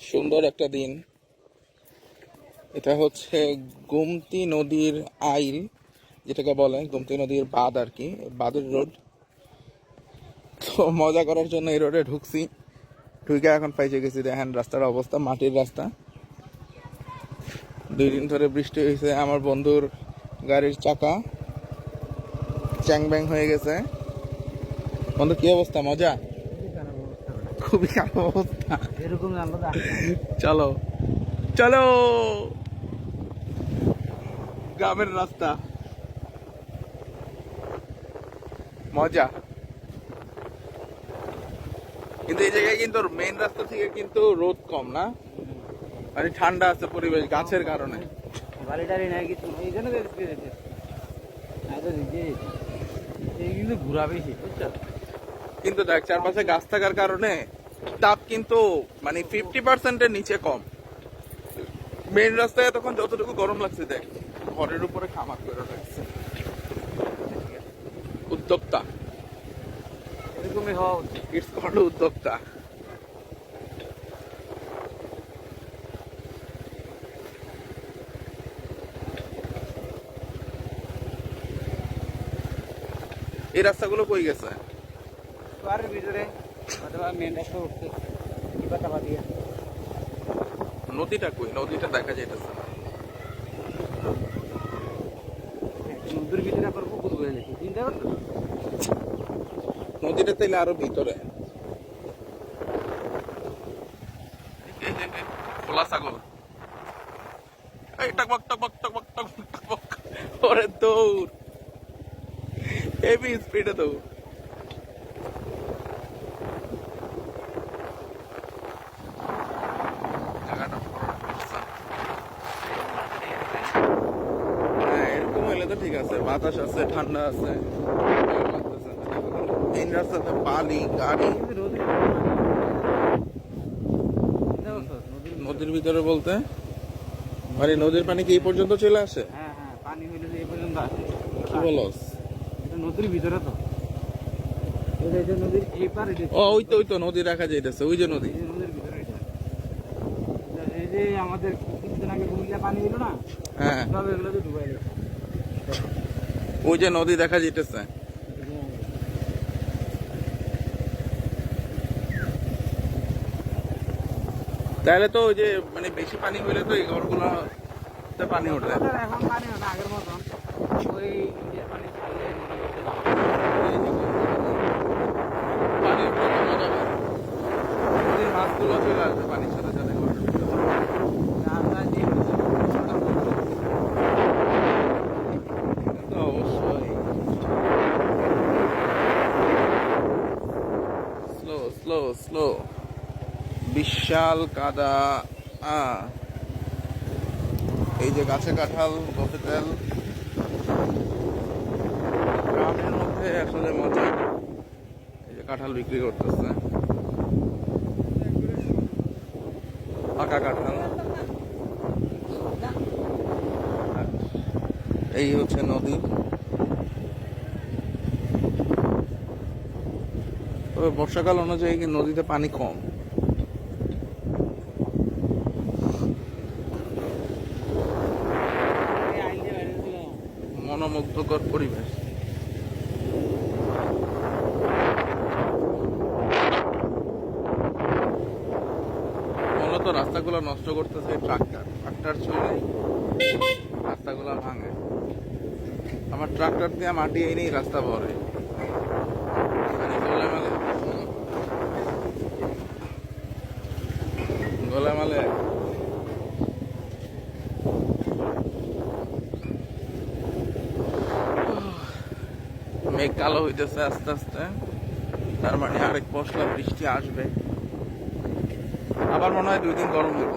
সুন্দর একটা দিন। এটা হচ্ছে গুমতি নদীর আইল, যেটাকে বলে গুমতি নদীর বাঁধ আর কি, বাঁধের রোড। তো মজা করার জন্য এই রোডে ঢুকছি। ঢুকে এখন পাইছে গেছি দেখেন রাস্তার অবস্থা, মাটির রাস্তা। দুই দিন ধরে বৃষ্টি হয়েছে আমার বন্ধুর গাড়ির চাকা চ্যাং ব্যাং হয়ে গেছে। বন্ধু কি অবস্থা? মজা? খুবই খারাপ অবস্থা। এরকম চলো। চলো! গ্রামের রাস্তা। মজা। কিন্তু এই জায়গায় কিন্তু মেইন রাস্তা থেকে কিন্তু রোদ কম না? মানে ঠান্ডা আছে পরিবেশ গাছের কারণে। ঘোরা বেশি বুঝছ? কিন্তু দেখ চারপাশে গাছ থাকার কারণে তাপ কিন্তু মানে ফিফটি পার্সেন্টের নিচে কম। মেন রাস্তায় তখন যতটুকু গরম লাগছে দেখ ঘরের উপরে খামার করে রাখছে। উদ্যোক্তা। এরকমই হওয়া উচিত। ইটস কল্ড উদ্যোক্তা। এই রাস্তাগুলো কই গেছে? পাহাড়ের ভিতরে অথবা মেন রাস্তা উঠছে কি পাতা দিয়ে নদীটা কই? নদীটা দেখা যাইতেছে না। নদীর ভিতরে আবার পুকুর বয়ে গেছে চিন্তা করছ নদীটা তাইলে আরও ভিতরে। খোলা ছাগল। এই টকবক টকবক টকবক টকবক টকবক ওরে দৌড়। হেভি স্পিডে দৌড় জায়গাটা বড়। হ্যাঁ এরকম হইলে তো ঠিক আছে বাতাস আছে ঠান্ডা আছে। এই রাস্তাতে বালি গাড়ি। নদীর ভিতরে বলতে? মানে নদীর পানি কি এই পর্যন্ত চলে আসে? হ্যাঁ হ্যাঁ পানি হইলে এই পর্যন্ত আসে। কি বলস? নদীর ভিতরে তো। ও ওই তো ওই তো নদী দেখা যাইতেছে ওই যে নদী। এই যে নদীর ভিতরে এটা। এটা এই যে আমাদের কিছুদিন আগে কুমিল্লা পানি হলো না? হ্যাঁ। সব এগুলো তো ডুবাই গেছে। ওই যে নদী দেখা যাইতেছে। তাহলে তো ওই যে মানে বেশি পানি হইলে তো এই ঘরগুলো পানি উঠবে এখন পানি না আগের মতন। ওই পানি মাছগুলো চলে আসবে পানির সাথে সাথে ঘরের ভিতরে। আমরা যে তো অবশ্যই স্লো স্লো স্লো বিশাল কাদা। এই যে গাছে কাঁঠাল বসে তেল। গ্রামের মধ্যে আসলে মজা। এই যে কাঁঠাল বিক্রি করতেছে। পাকা কাঁঠাল। এই হচ্ছে নদী। তবে বর্ষাকাল অনুযায়ী নদীতে পানি কম? মনোমুগ্ধকর পরিবেশ। মূলত রাস্তাগুলো নষ্ট করতেছে ট্রাক্টর। ট্রাক্টর চলে রাস্তাগুলো ভাঙে। আমার ট্রাক্টর দিয়ে মাটি এনেই রাস্তা ভরে মানে গোলামালে গোলামালে। মেঘ কালো হইতেছে আস্তে আস্তে। তার মানে আরেক পশলা বৃষ্টি আসবে। আবার মনে হয় দুই দিন গরম হইব।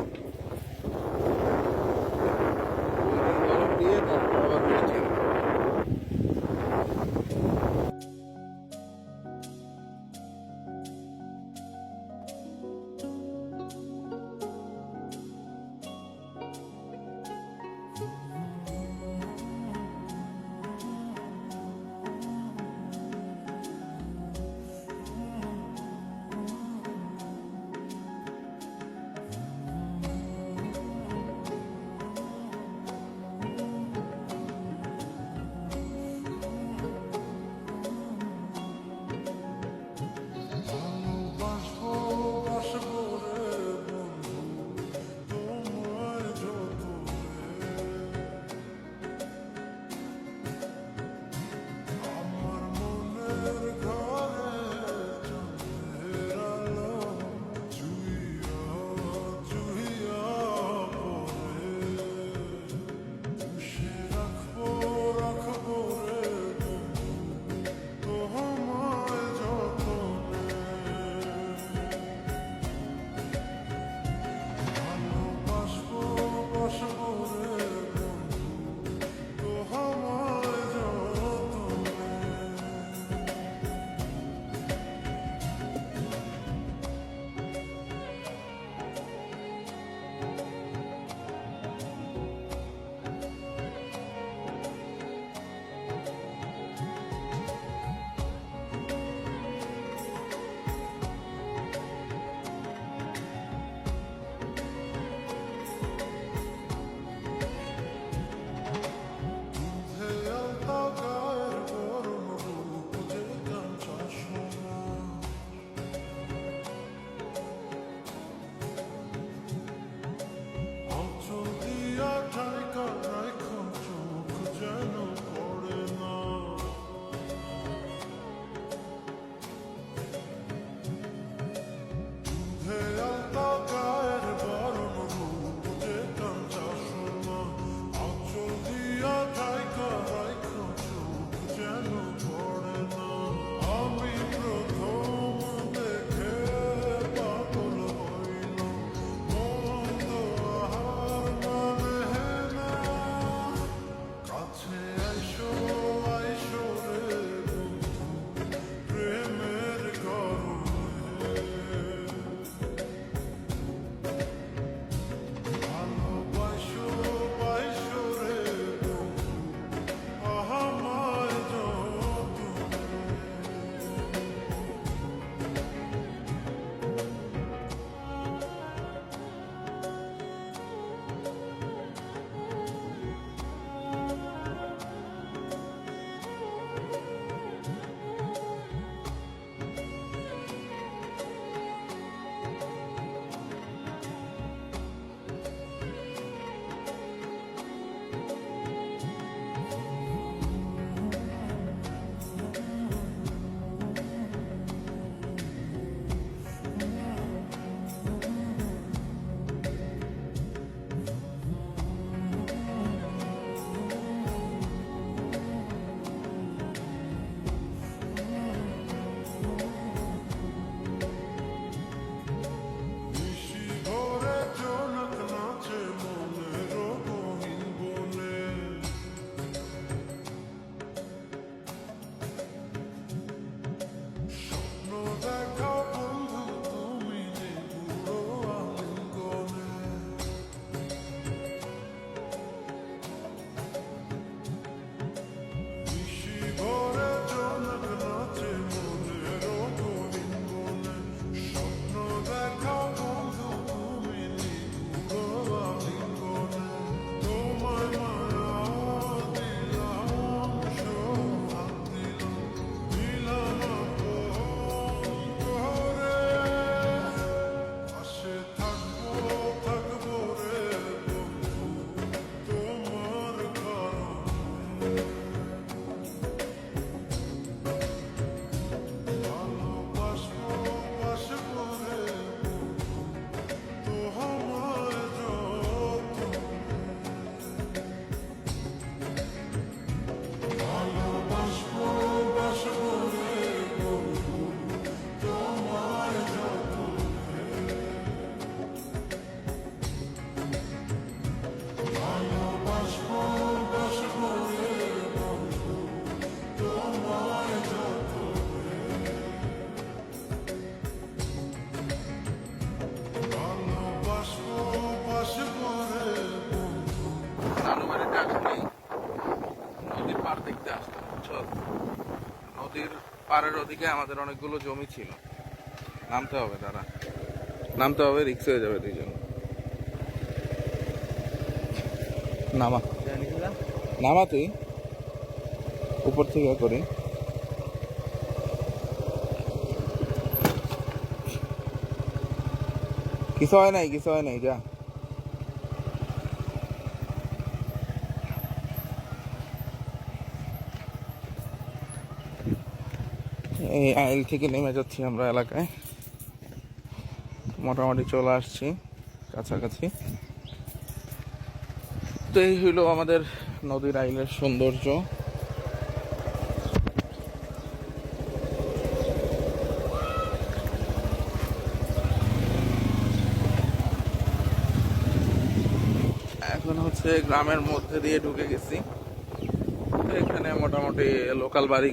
পাড়ের ওদিকে আমাদের অনেকগুলো জমি ছিল। নামতে হবে দাদা নামতে হবে রিক্স হয়ে যাবে দুইজন। নামা? নামা তুই। উপর থেকে করি। কিছু হয় নাই, কিছু হয় নাই, যা। এই আইল থেকে নেমে যাচ্ছি আমরা এলাকায়। মোটামুটি চলে আসছি, কাছাকাছি। তো এই হইল আমাদের নদীর আইলের সৌন্দর্য। এখন হচ্ছে গ্রামের মধ্যে দিয়ে ঢুকে গেছি। এখানে মোটামুটি লোকাল বাড়ি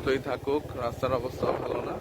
পর্যন্তই থাকুক রাস্তার অবস্থা ভালো না